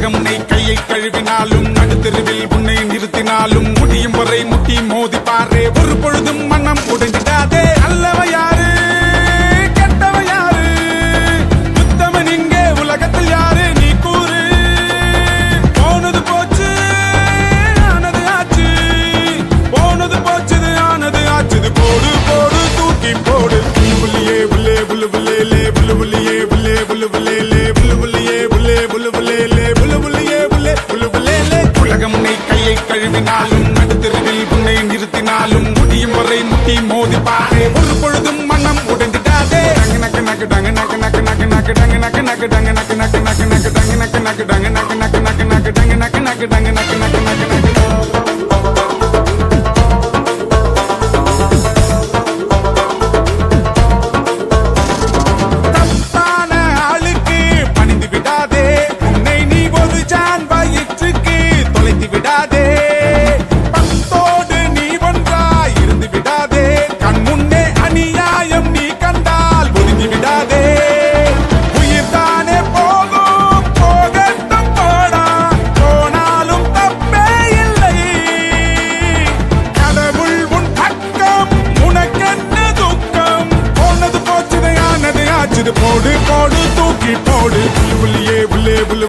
உலகம் உன்னை கையை கழுவினாலும் நடுத்தெருவில் உன்னை நிறுத்தினாலும் முடியும் வரை முட்டி மோதி பாரு ஒரு பொழுதும் மனம் உடைந்து புல்லு புல்லியே புல்லே புல்லு புல்லே லே புல்லு புல்லியே புல்லே புல்லு புல்லே லே உலகம் உன்னை கையை கழுவினாலும் நடுத்தெருவில் உன்னை நிறுத்தினாலும் முடியும் வரை முட்டி மோதி பாரு ஒரு பொழுதும் மனம் உடைந்துட்டாதே டங்கு நக்கு நக்கு டங்கு நக்கு நக்கு நக்கு நக்கு டங்கு நக்கு நக்கு டங்கு நக்கு நக்கு நக்கு நக்கு டங்கு நக்கு நக்கு டங்கு நக்கு நக்கு நக்கு நக்கு டங்கு நக்கு நக்கு டங்கு நக்கு நக்கு நக்கு போடு புள்ளி